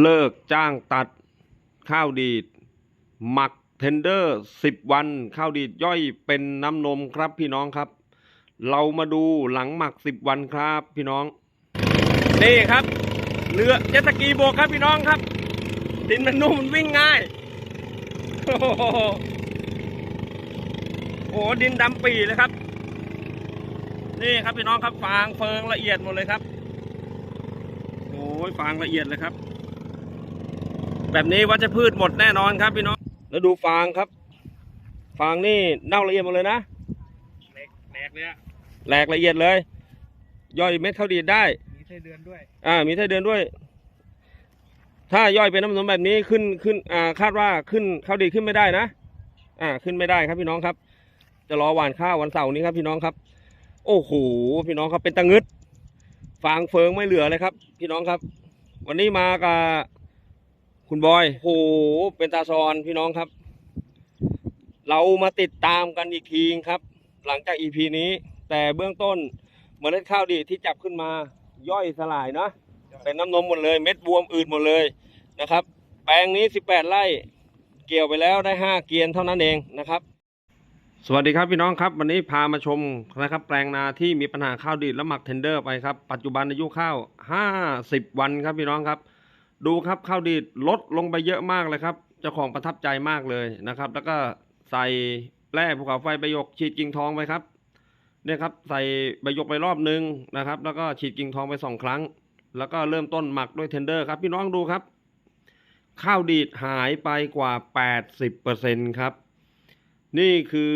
เลิกจ้างตัดข้าวดีด หมักเทนเดอร์สิบวัน ข้าวดีดย่อยเป็นน้ำนมครับพี่น้องครับ เรามาดูหลังหมักสิบวันครับพี่น้อง นี่ครับเรือเจสกีโบกครับพี่น้องครับ ดินมันนุ่มมันวิ่งง่าย โอ้โหโอ้ดินดำปีเลยครับ นี่ครับพี่น้องครับฟางเฟิงละเอียดหมดเลยครับโอ้ยฟางละเอียดเลยครับ แบบนี้วัชพืชหมดแน่นอนครับพี่น้อง แล้วดูฟางครับ ฟางนี่เน่าละเอียดหมดเลยนะแหลกแหลกเลยอะแหลกละเอียดเลย ย่อยเม็ดข้าวดีดได้ มีไส้เดือนด้วย อ่า มีไส้เดือนด้วย ถ้าย่อยเป็นน้ำนมแบบนี้ขึ้นขึ้น อ่า คาดว่าขึ้นข้าวดีดขึ้นไม่ได้นะ อ่า ขึ้นไม่ได้ครับพี่น้องครับ จะรอหว่านข้าววันเสาร์นี้ครับพี่น้องครับ โอ้โห พี่น้องครับเป็นตะงึด ฟางเฟิงไม่เหลือเลยครับ พี่น้องครับ วันนี้มากับ คุณบอยโอ้โหเป็นตาซอนพี่น้องครับ เรามาติดตามกันอีกทีครับ หลังจากอีพีนี้ แต่เบื้องต้นเมล็ดข้าวดีที่จับขึ้นมาย่อยสลายเนาะเป็นน้ำนมหมดเลย เม็ดบวมอืดหมดเลยนะครับ แปลงนี้ 18 ไร่เกี่ยวไปแล้วได้ 5 เกียนเท่านั้นเองนะครับ สวัสดีครับพี่น้องครับ วันนี้พามาชมนะครับ แปลงนาที่มีปัญหาข้าวดีดและหมักเทนเดอร์ไปครับ ปัจจุบันอายุข้าว 50 วันครับพี่น้องครับ ดูครับข้าวดีดลดลงไปเยอะมากเลยครับเจ้าของประทับใจมากเลยนะครับ แล้วก็ใส่แร่ภูเขาไฟประยกฉีดกิ่งทองไปครับเนี่ยครับใส่ใบยกไปรอบนึงนะครับ แล้วก็ฉีดกิ่งทองไปสองครั้ง แล้วก็เริ่มต้นหมักด้วยเทนเดอร์ครับ พี่น้องดูครับ ข้าวดีดหายไปกว่า 80%ครับ นี่คือ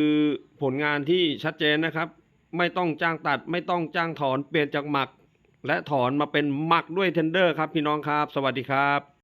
ผลงานที่ชัดเจนนะครับ ไม่ต้องจ้างตัดไม่ต้องจ้างถอนเปลี่ยนจากหมัก และถอนมาเป็นหมักด้วยเทนเดอร์ครับพี่น้องครับ สวัสดีครับ